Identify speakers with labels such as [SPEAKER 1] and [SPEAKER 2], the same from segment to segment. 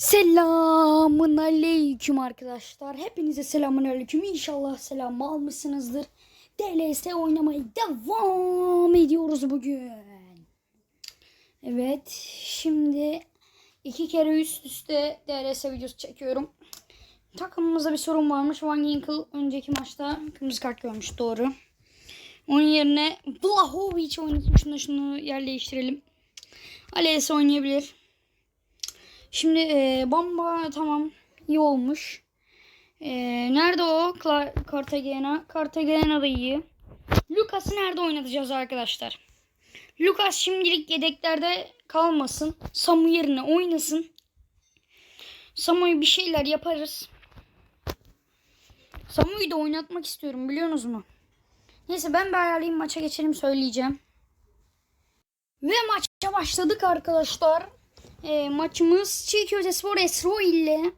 [SPEAKER 1] Selamun aleyküm arkadaşlar. Hepinize selamun aleyküm. İnşallah selam almışsınızdır. DLS oynamaya devam ediyoruz bugün. Evet. Şimdi iki kere üst üste DLS videosu çekiyorum. Takımımızda bir sorun varmış. Van Ginkel önceki maçta kırmızı kart görmüş. Doğru. Onun yerine Blahovic oynasın. Şunu şunu yer değiştirelim. Ales oynayabilir. Şimdi e, Bamba tamam iyi olmuş. E, nerede o? Kla- Cartagena. Cartagena da iyi. Lucas'ı nerede oynatacağız arkadaşlar? Lucas şimdilik yedeklerde kalmasın. Samu yerine oynasın. Samu'yu bir şeyler yaparız. Samu'yu da oynatmak istiyorum biliyorsunuz mu? Neyse ben bir ayarlayayım maça geçelim söyleyeceğim. Ve maça başladık arkadaşlar. E, maçımız Çiğ Köfte Spor Esro ile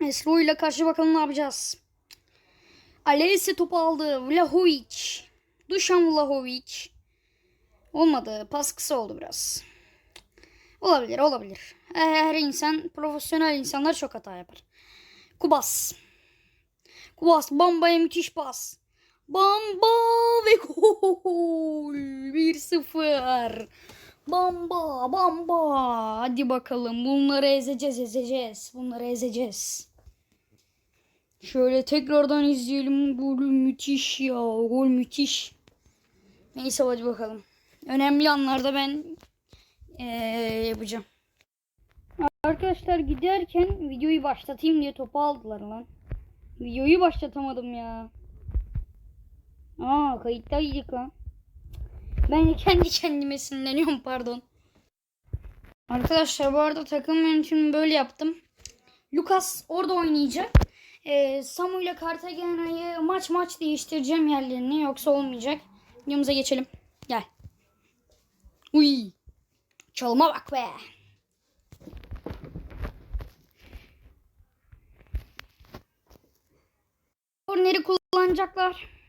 [SPEAKER 1] Esro ile karşı bakalım ne yapacağız. Alesi topu aldı. Vlahovic. Dušan Vlahovic. Olmadı. Pas kısa oldu biraz. Olabilir olabilir. Her insan profesyonel insanlar çok hata yapar. Kubas. Kubas Bamba'ya müthiş pas. Bamba ve gol. 1-0. Bamba bamba. Hadi bakalım bunları ezeceğiz ezeceğiz. Bunları ezeceğiz. Şöyle tekrardan izleyelim. Gol müthiş ya. Gol müthiş. Neyse hadi bakalım. Önemli anlarda ben eee, yapacağım. Arkadaşlar giderken videoyu başlatayım diye topu aldılar lan. Videoyu başlatamadım ya. Aa kayıttaydık lan. Ben kendi kendime sinirleniyorum pardon. Arkadaşlar bu arada takım yönetimini böyle yaptım. Lucas orada oynayacak. Ee, Samu ile Cartagena'yı maç maç değiştireceğim yerlerini yoksa olmayacak. Videomuza geçelim. Gel. Uy. Çalıma bak be. Korneri kullanacaklar.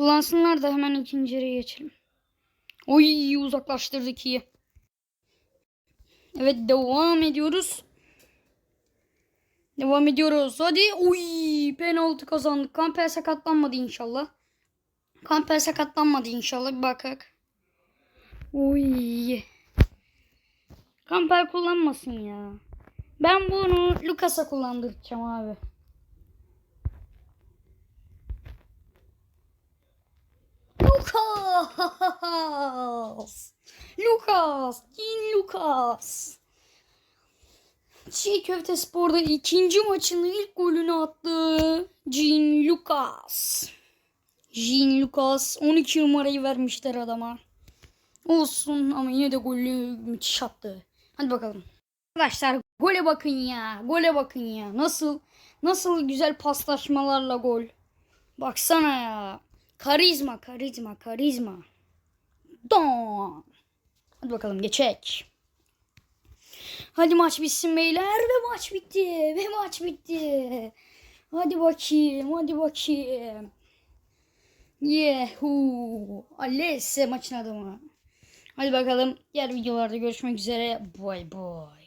[SPEAKER 1] Kullansınlar da hemen ikinci yarıya geçelim. Oy uzaklaştırdık iyi. Evet devam ediyoruz. Devam ediyoruz. Hadi. Oy penaltı kazandık. Kamper sakatlanmadı inşallah. Kamper sakatlanmadı inşallah. Bir bakak. Oy. Kamper kullanmasın ya. Ben bunu Lucas'a kullandıracağım abi. Lucas. Lucas. Jean Lucas. Çiğ Köfte Spor'da ikinci maçını ilk golünü attı. Jean Lucas. Jean Lucas 12 numarayı vermişler adama. Olsun ama yine de golü müthiş attı. Hadi bakalım. Arkadaşlar gole bakın ya. Gole bakın ya. Nasıl nasıl güzel paslaşmalarla gol. Baksana ya. Karizma, karizma, karizma. Don. Hadi bakalım geçek. Hadi maç bitsin beyler ve maç bitti. Ve maç bitti. Hadi bakayım, hadi bakayım. Yehu. Alesse maçın adamı. Hadi bakalım diğer videolarda görüşmek üzere. Bye bye.